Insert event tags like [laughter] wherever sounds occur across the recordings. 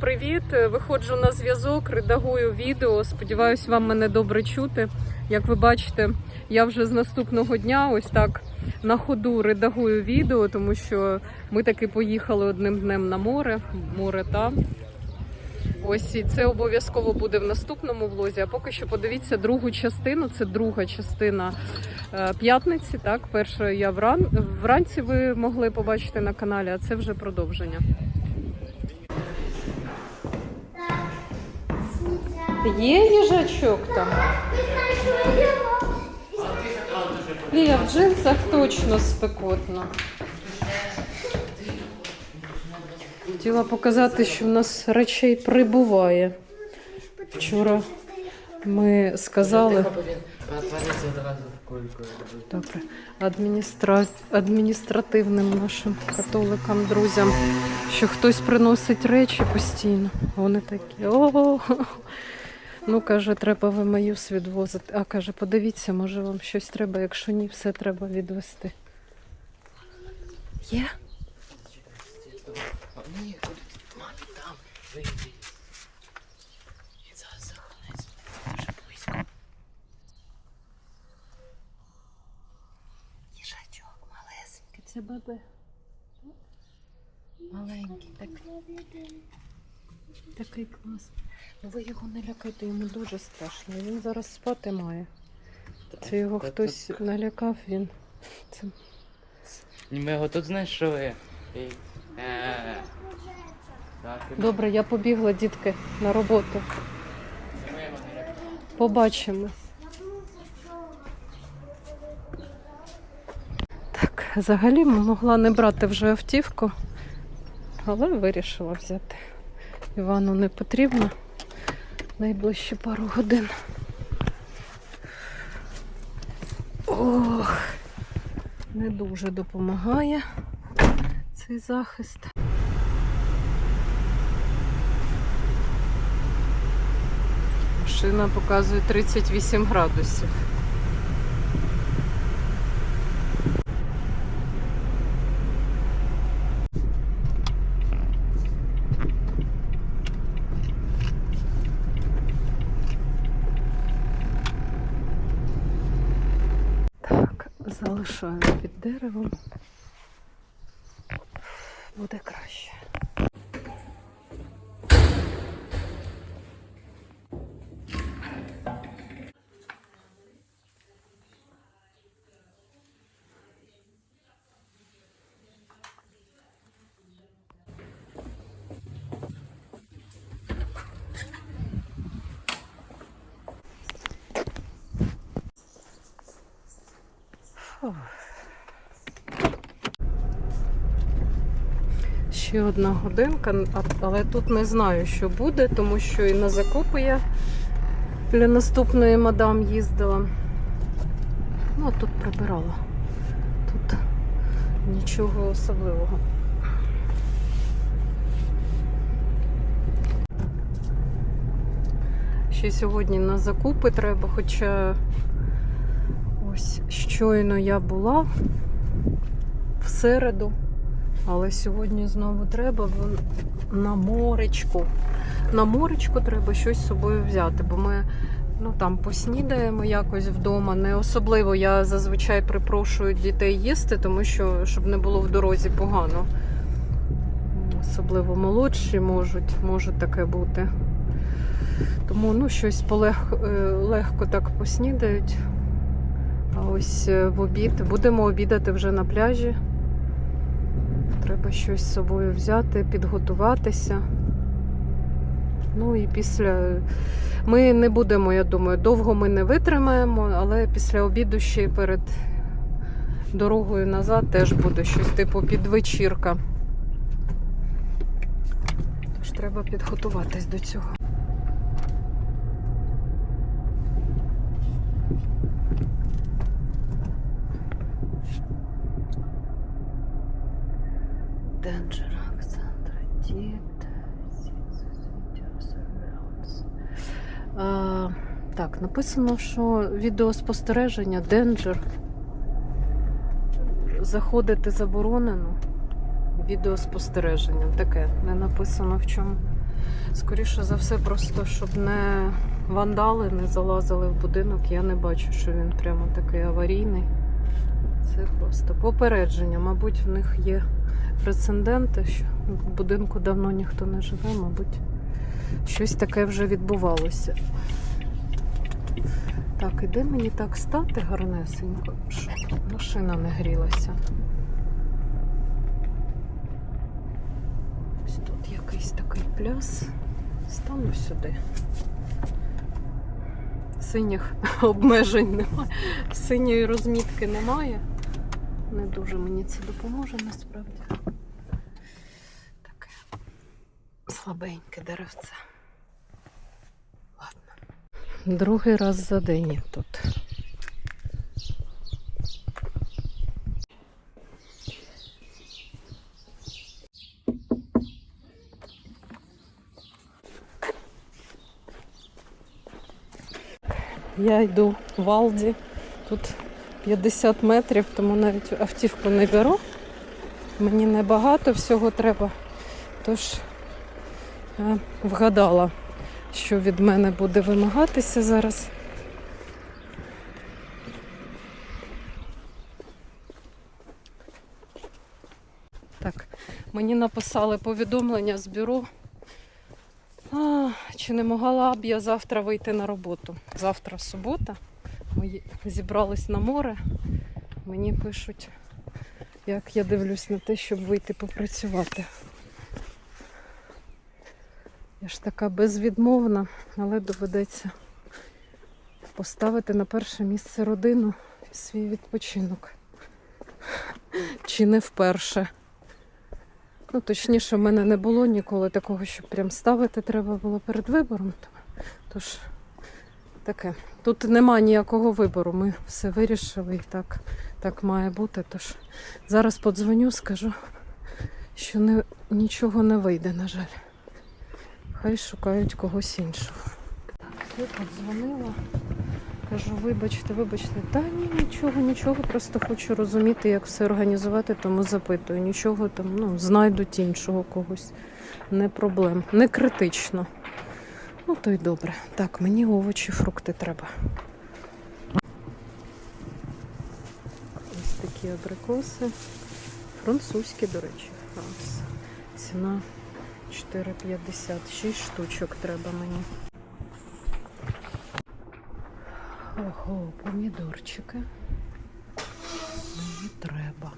привіт! Виходжу на зв'язок, редагую відео. Сподіваюсь, вам мене добре чути. Як ви бачите, я вже з наступного дня ось так на ходу редагую відео, тому що ми таки поїхали одним днем на море. Море там. Ось і це обов'язково буде в наступному влозі. А поки що подивіться другу частину. Це друга частина е, п'ятниці. Так, перша я вран... вранці ви могли побачити на каналі, а це вже продовження. Є їжачок там. Лія, в джинсах точно спекотно. Хотіла показати, що в нас речей прибуває. Вчора ми сказали. Добре. Адміністра... адміністративним нашим католикам, друзям, що хтось приносить речі постійно. Вони такі. О, ну каже, треба ви мою відвозити. А каже, подивіться, може вам щось треба, якщо ні, все треба відвести. Є? Ні, мамі там, вийди. І зараз заховайся, дуже близько. Їжачок малесенький, це бабе. Маленький, так, такий класний. Ну ви його не лякайте, йому дуже страшно. Він зараз спати має. Це його хтось налякав, він. Це Ми його тут знайшли. І... е, Так, і Добре, я побігла, дітки, на роботу. ми його не лякали. Побачимо. Так, взагалі могла не брати вже автівку, але вирішила взяти. Івану не потрібно найближчі пару годин. Ох, не дуже допомагає цей захист. Машина показує 38 градусів. Деревом. Буде краще. Фух. Ще одна годинка, але тут не знаю, що буде, тому що і на закупи я для наступної мадам їздила. Ну, а тут прибирала. Тут нічого особливого. Ще сьогодні на закупи треба, хоча ось щойно я була в середу, але сьогодні знову треба на моречку. На моречку треба щось з собою взяти, бо ми ну, там поснідаємо якось вдома. Не особливо я зазвичай припрошую дітей їсти, тому що щоб не було в дорозі погано. Особливо молодші можуть, може таке бути. Тому ну, щось полег, е, легко так поснідають. А ось е, в обід будемо обідати вже на пляжі. Треба щось з собою взяти, підготуватися. Ну і після. Ми не будемо, я думаю, довго ми не витримаємо, але після обіду ще перед дорогою назад теж буде щось типу підвечірка. Тож треба підготуватись до цього. Danger Alexandra Did. А, так, написано, що відеоспостереження Danger. Заходити заборонено. Відеоспостереження. Таке. Не написано в чому Скоріше за все, просто щоб не вандали не залазили в будинок. Я не бачу, що він прямо такий аварійний. Це просто попередження. Мабуть, в них є прецеденти, що в будинку давно ніхто не живе, мабуть, щось таке вже відбувалося. Так, і де мені так стати гарнесенько, щоб машина не грілася. Ось тут якийсь такий пляс. Стану сюди. Синіх обмежень немає, синьої розмітки немає. Не дуже мені це допоможе насправді. Таке слабеньке деревце. Ладно. Другий раз за день тут. Я йду в Алді. Тут 50 метрів, тому навіть автівку не беру. Мені небагато всього треба. Тож я вгадала, що від мене буде вимагатися зараз. Так, мені написали повідомлення з бюро. А, чи не могла б я завтра вийти на роботу? Завтра субота. Ми зібрались на море. Мені пишуть, як я дивлюсь на те, щоб вийти попрацювати. Я ж така безвідмовна, але доведеться поставити на перше місце родину і свій відпочинок. Чи не вперше. Ну, точніше, в мене не було ніколи такого, щоб прям ставити треба було перед вибором. Тож таке. Тут нема ніякого вибору. Ми все вирішили і так, так має бути. Тож зараз подзвоню, скажу, що не, нічого не вийде, на жаль. Хай шукають когось іншого. Я подзвонила. Кажу, вибачте, вибачте, та ні, нічого, нічого, просто хочу розуміти, як все організувати, тому запитую. Нічого там, ну, знайдуть іншого когось. Не проблем. Не критично. Ну, то й добре. Так, мені овочі, фрукти треба. Ось такі абрикоси. Французькі, до речі, Франц. Ціна 4,50. 6 штучок треба мені. Ого, помідорчики. Мені треба.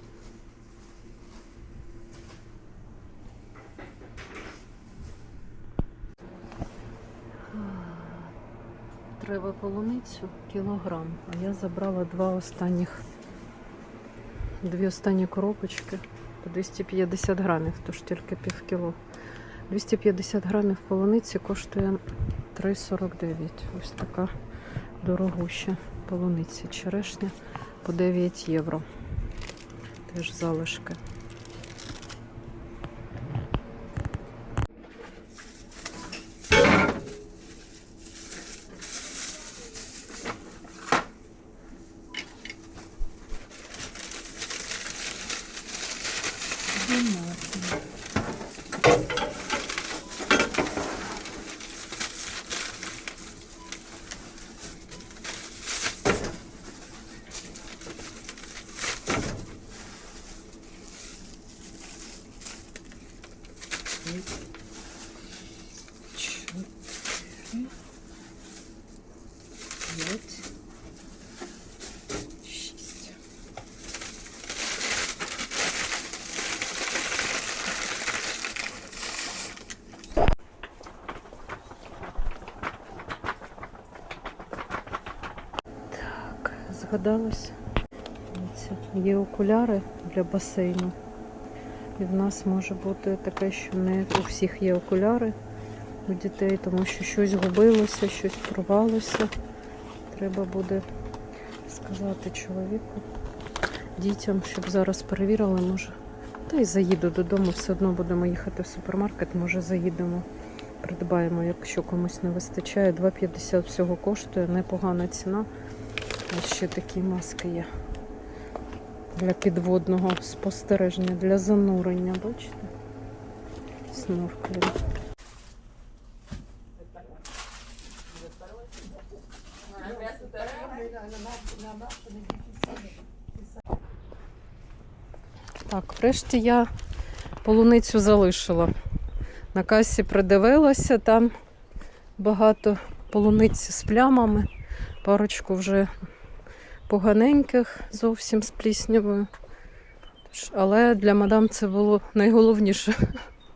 Треба полуницю кілограм, а я забрала два останніх, дві останні коробочки по 250 грамів, тож тільки пів кіло. 250 грамів полуниці коштує 3,49. Ось така дорогуща полуниця. Черешня по 9 євро. Теж залишки. Згадалось. Є окуляри для басейну. І в нас може бути таке, що не у всіх є окуляри у дітей, тому що щось губилося, щось порвалося. Треба буде сказати чоловіку, дітям, щоб зараз перевірили, може. Та й заїду додому, все одно будемо їхати в супермаркет, може заїдемо, придбаємо, якщо комусь не вистачає. 2,50 всього коштує, непогана ціна. Ось ще такі маски є для підводного спостереження, для занурення, бачите? Снорклінг. Так, врешті я полуницю залишила. На касі придивилася, там багато полуниць з плямами. Парочку вже поганеньких, зовсім з пліснявою. Але для мадам це було найголовніше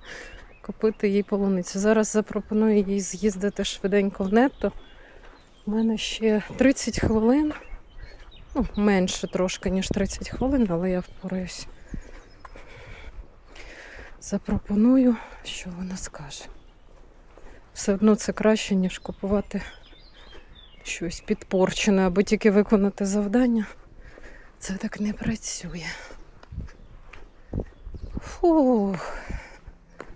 [laughs] купити їй полуницю. Зараз запропоную їй з'їздити швиденько в нетто. У мене ще 30 хвилин. Ну, менше трошки, ніж 30 хвилин, але я впораюсь. Запропоную, що вона скаже. Все одно це краще, ніж купувати щось підпорчене, або тільки виконати завдання. Це так не працює. Фух.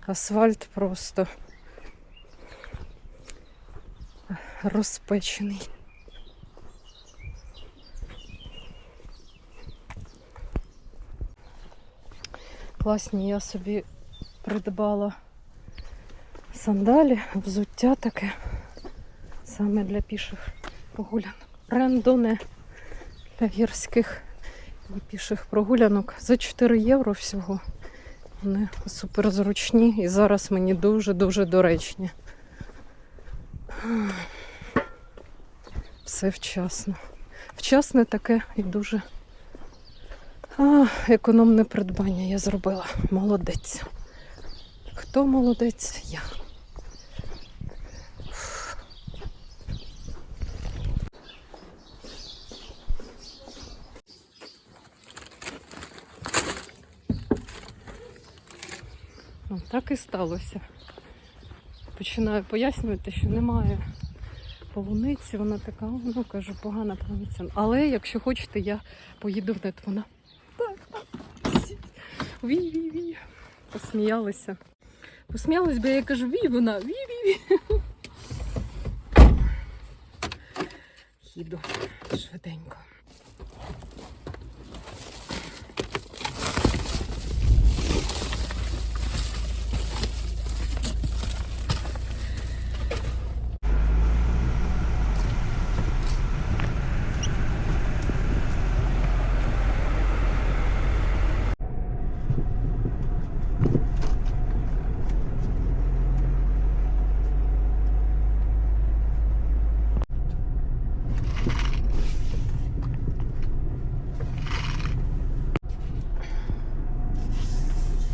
Асфальт просто розпечений. Класні я собі придбала сандалі, взуття таке саме для піших прогулянок. Рендоне для гірських і піших прогулянок за 4 євро всього. Вони супер зручні і зараз мені дуже-дуже доречні. Все вчасно. Вчасне таке і дуже а, економне придбання я зробила. Молодець. Хто молодець? Я. Ну, так і сталося. Починаю пояснювати, що немає полуниці, вона така, ну кажу, погана полуниця. Але якщо хочете, я поїду в нет. Вона так. [laughs] Ві-ві-ві. Посміялися. Посміялись, бо я кажу, ві, вона, ві-ві-ві. Їду швиденько.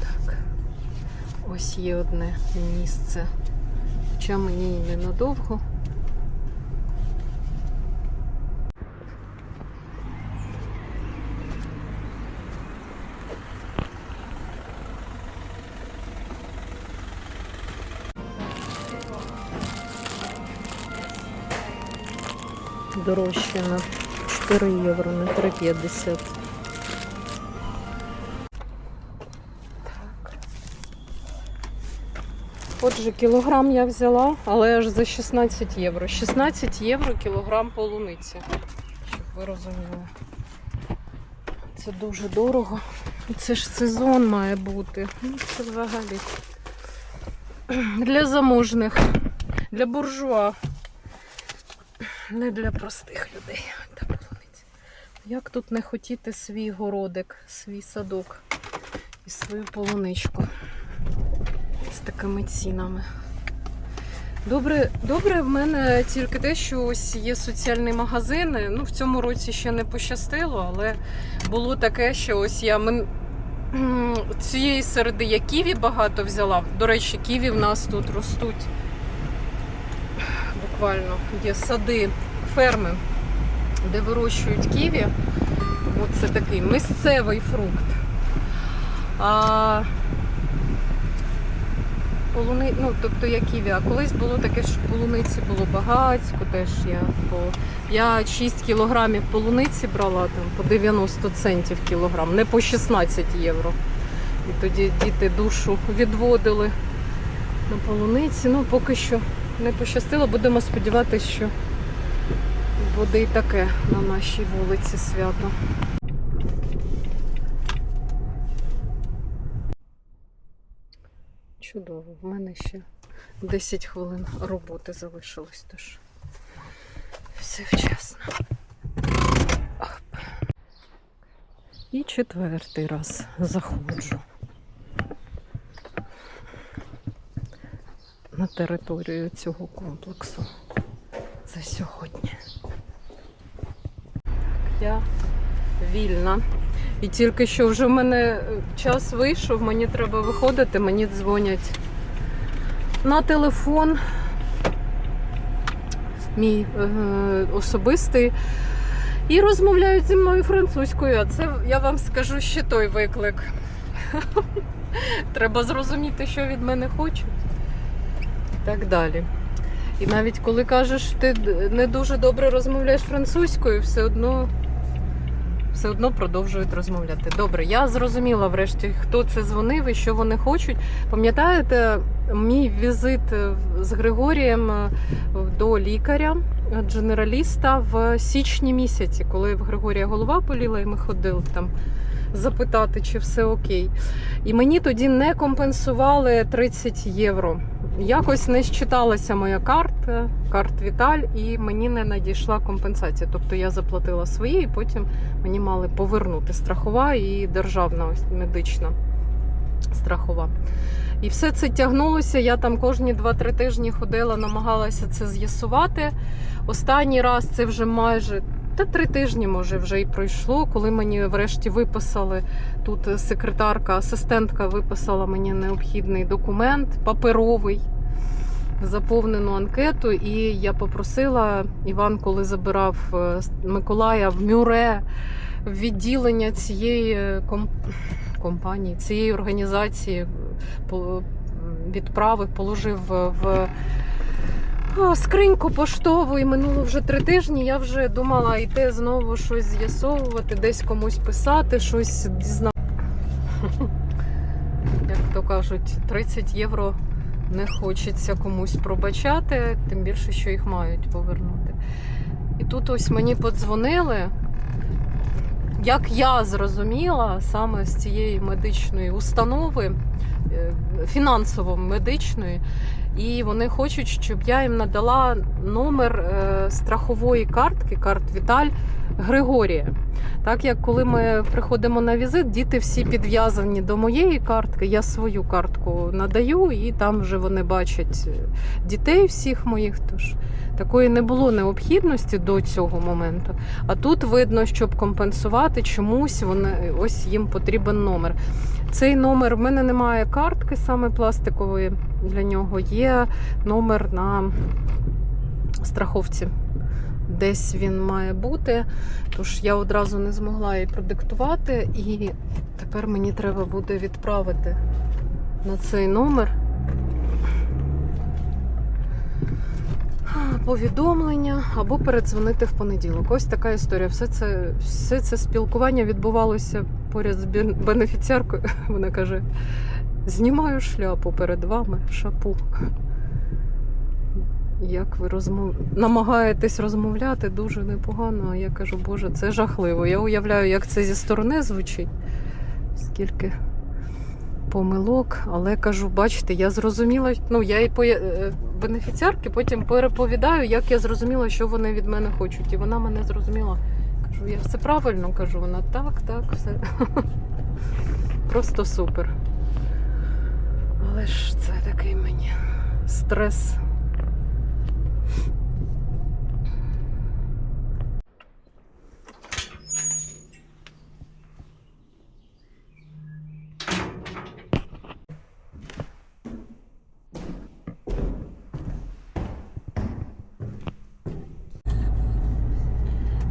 Так. Ось є одне місце. Хоча мені і ненадовго. Дорожче на 4 євро, на 3,50. Отже, кілограм я взяла, але аж за 16 євро. 16 євро кілограм полуниці. Щоб ви розуміли. Це дуже дорого. Це ж сезон має бути. Ну, Це взагалі. Для заможних, для буржуа. Не для простих людей. Як тут не хотіти свій городик, свій садок і свою полуничку з такими цінами. Добре, добре, в мене тільки те, що ось є соціальні магазини. Ну, в цьому році ще не пощастило, але було таке, що ось я мин... м, [clears throat] цієї середи я ківі багато взяла. До речі, ківі в нас тут ростуть. Буквально є сади, ферми, де вирощують ківі. Оце такий місцевий фрукт. А полуни... ну, тобто як ківі. А колись було таке, що полуниці було багатько, теж я по 5-6 кілограмів полуниці брала там по 90 центів кілограм, не по 16 євро. І тоді діти душу відводили на полуниці. Ну, поки що не пощастило. Будемо сподіватися, що буде і таке на нашій вулиці свято. в мене ще 10 хвилин роботи залишилось, тож все вчасно. Оп. І четвертий раз заходжу на територію цього комплексу за сьогодні. Я вільна. І тільки що вже в мене час вийшов, мені треба виходити, мені дзвонять на телефон. Мій е, особистий. І розмовляють зі мною французькою. А це я вам скажу ще той виклик. [laughs] Треба зрозуміти, що від мене хочуть. І так далі. І навіть коли кажеш, ти не дуже добре розмовляєш французькою, все одно, все одно продовжують розмовляти. Добре, я зрозуміла врешті, хто це дзвонив і що вони хочуть. Пам'ятаєте, мій візит е, з Григорієм е, до лікаря, е, дженераліста в січні місяці, коли в Григорія голова боліла, і ми ходили там запитати, чи все окей. І мені тоді не компенсували 30 євро. Якось не считалася моя карта, карт Віталь, і мені не надійшла компенсація. Тобто я заплатила свої, і потім мені мали повернути страхова і державна ось медична страхова. І все це тягнулося. Я там кожні 2-3 тижні ходила, намагалася це з'ясувати. Останній раз це вже майже та три тижні, може, вже і пройшло, коли мені врешті виписали тут секретарка, асистентка виписала мені необхідний документ паперовий, заповнену анкету. І я попросила Іван, коли забирав е, Миколая в Мюре в відділення цієї ком- компанії, цієї організації по- відправив, положив в скриньку поштову і минуло вже три тижні. Я вже думала йти знову щось з'ясовувати, десь комусь писати, щось дізнати. [laughs] Як то кажуть, 30 євро не хочеться комусь пробачати, тим більше, що їх мають повернути. І тут ось мені подзвонили. Як я зрозуміла, саме з цієї медичної установи, е, фінансово-медичної, і вони хочуть, щоб я їм надала номер страхової страхової картки, карт Віталь Григорія. Так як коли ми приходимо на візит, діти всі підв'язані до моєї картки, я свою картку надаю, і там вже вони бачать е, дітей всіх моїх. Тож такої не було необхідності до цього моменту. А тут видно, щоб компенсувати чомусь, вони ось їм потрібен номер. Цей номер в мене немає картки саме пластикової для нього. Є номер на страховці. Десь він має бути. Тож я одразу не змогла її продиктувати, і тепер мені треба буде відправити на цей номер повідомлення або передзвонити в понеділок. Ось така історія. Все це, все це спілкування відбувалося поряд з бен- бенефіціаркою. [laughs] Вона каже: знімаю шляпу перед вами, шапу. Як ви розмов... намагаєтесь розмовляти дуже непогано. А я кажу, Боже, це жахливо. Я уявляю, як це зі сторони звучить. Скільки помилок, але кажу, бачите, я зрозуміла. Ну, я і поя... е, бенефіціарки потім переповідаю, як я зрозуміла, що вони від мене хочуть. І вона мене зрозуміла. Кажу, я все правильно кажу. Вона так, так, все. [laughs] Просто супер. Але ж це такий мені стрес.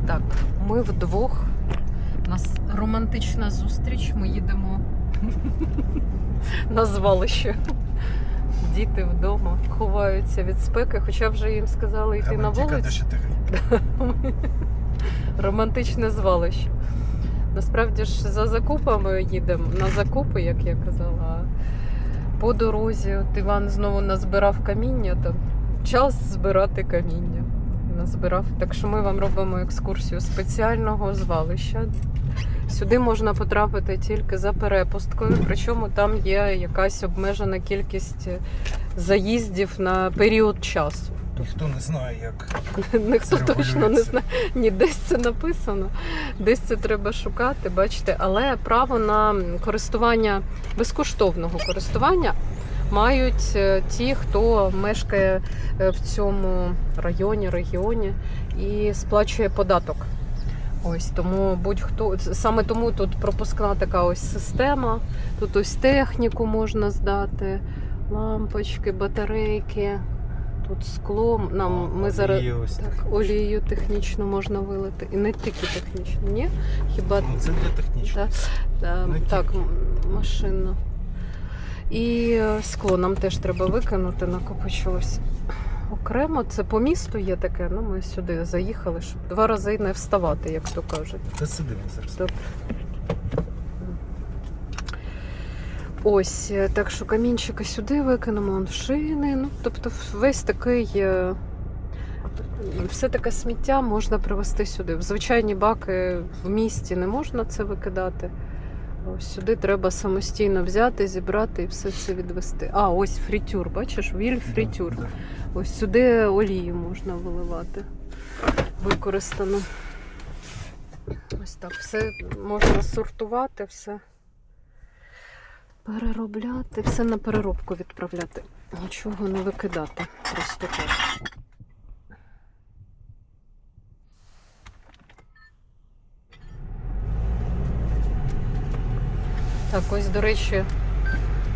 Так, ми вдвох. У нас романтична зустріч. Ми їдемо на звалище. Діти вдома ховаються від спеки, хоча вже їм сказали йти на вулицю. [laughs] Романтичне звалище. Насправді ж за закупами їдемо на закупи, як я казала. По дорозі от Іван знову назбирав каміння, то час збирати каміння. Назбирав. Так що ми вам робимо екскурсію спеціального звалища. Сюди можна потрапити тільки за перепусткою, причому там є якась обмежена кількість заїздів на період часу. Ніхто не знає, як [laughs] Ніхто точно не знає. Ні, десь це написано, десь це треба шукати, бачите, але право на користування безкоштовного користування мають е, ті, хто мешкає е, в цьому районі, регіоні і сплачує податок. Ось тому будь-хто саме тому тут пропускна така ось система. Тут ось техніку можна здати, лампочки, батарейки. Тут скло. Нам ми зараз так, технічно. олію технічно можно вилити. І не тільки технічно, ні? Хіба Ну, це для технічного. Та, Не так, тільки. машинно. І е, скло нам теж треба викинути, накопичилось. Окремо, це по місту є таке. Ну, ми сюди заїхали, щоб два рази не вставати, як то кажуть. Та сидимо зараз. Добре. Ось, е, так що камінчики сюди викинемо, он шини. Ну, тобто весь такий. е, Все таке сміття можна привезти сюди. В звичайні баки в місті не можна це викидати. Ось сюди треба самостійно взяти, зібрати і все це відвести. А, ось фрітюр, бачиш, віль фрітюр. Да, да. Ось сюди олію можна виливати. Використано. Ось так. Все можна сортувати, все переробляти, все на переробку відправляти. Нічого не викидати. Просто так. Так, ось, до речі,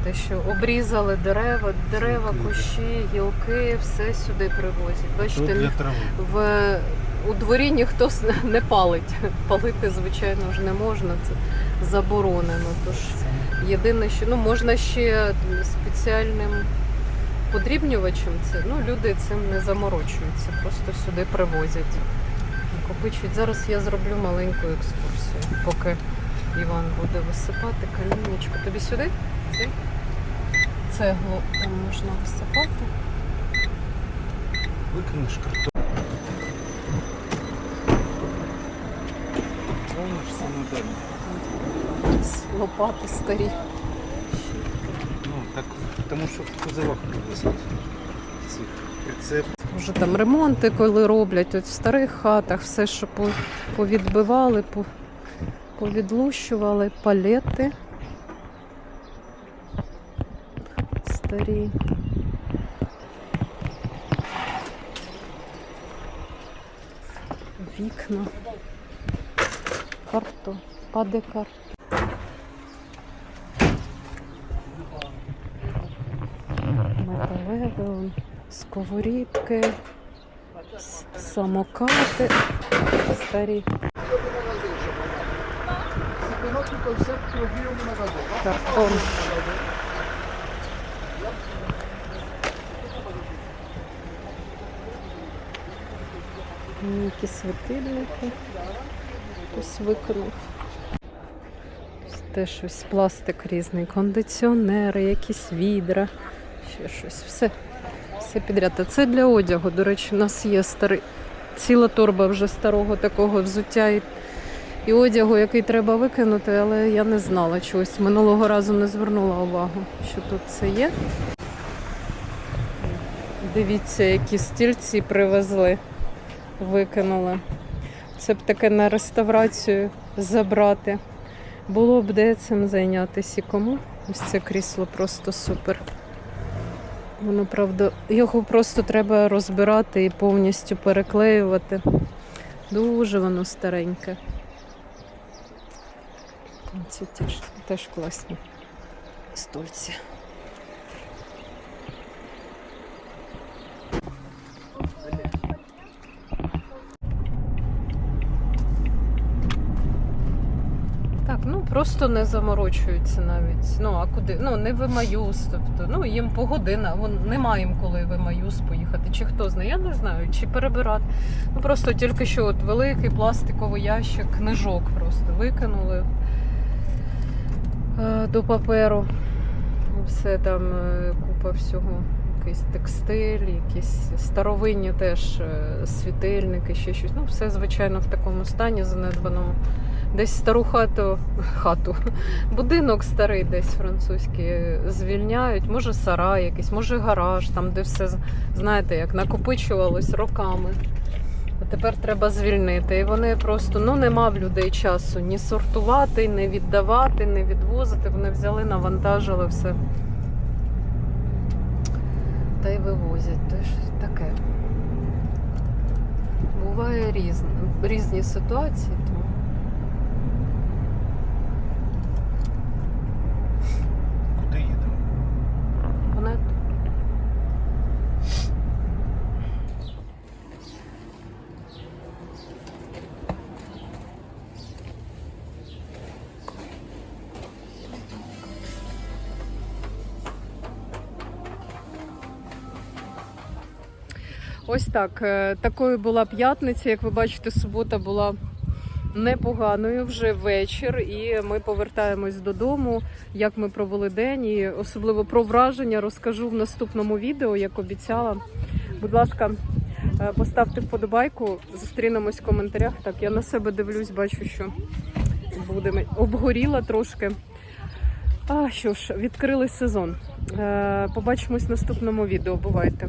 те, що обрізали дерева, дерева, кущі, гілки, все сюди привозять. Бачите, ні- в, у дворі ніхто с- не палить. Палити, звичайно ж, не можна, це заборонено. Тож єдине, що ну, можна ще спеціальним подрібнювачем це. Ну, люди цим не заморочуються, просто сюди привозять. Накопичують. Зараз я зроблю маленьку екскурсію, поки Іван буде висипати камінечко. Тобі сюди? Цей? Цеглу там можна висипати. Викинеш картон. Самодельно. Лопати старі. Ну, так, тому що в кузовах привезуть. Цих. Вже там ремонти, коли роблять, от в старих хатах все, що повідбивали, по- повідлущували, палети старі. Вікна. Карто. Паде карто. Металеве, сковорідки, самокати старі. Картон. Які світильники. Хтось виконав. Теж щось пластик різний, кондиціонери, якісь відра, ще щось. Все, все підряд. А це для одягу. До речі, у нас є старий, ціла торба вже старого такого взуття і одягу, який треба викинути, але я не знала чогось. Минулого разу не звернула увагу, що тут це є. Дивіться, які стільці привезли, викинули. Це б таке на реставрацію забрати. Було б де цим зайнятися і кому. Ось це крісло просто супер. Воно, правда, його просто треба розбирати і повністю переклеювати. Дуже воно стареньке. Ці теж, теж класні стульці. Так, ну просто не заморочуються навіть. Ну а куди? Ну не в Емаюс, тобто, ну їм погодина, вон немає їм коли в Емаюс поїхати. Чи хто знає, я не знаю, чи перебирати. Ну просто тільки що от великий пластиковий ящик книжок просто викинули до паперу. Все там е, купа всього. якийсь текстиль, якісь старовинні теж е, світильники, ще щось. Ну, все, звичайно, в такому стані занедбаному. Десь стару хату, хату, [laughs] будинок старий, десь французький звільняють. Може, сарай якийсь, може гараж, там, де все знаєте, як накопичувалось роками. Тепер треба звільнити. І вони просто ну нема в людей часу ні сортувати, ні віддавати, ні відвозити. Вони взяли, навантажили все. Та й вивозять. То щось таке. Буває різні, різні ситуації. Ось так. Е, Такою була п'ятниця. Як ви бачите, субота була непоганою вже вечір, і ми повертаємось додому. Як ми провели день, і особливо про враження розкажу в наступному відео, як обіцяла. Будь ласка, е, поставте вподобайку, зустрінемось в коментарях. Так, я на себе дивлюсь, бачу, що буде обгоріла трошки. А що ж, відкрили сезон. Е, Побачимось в наступному відео. Бувайте!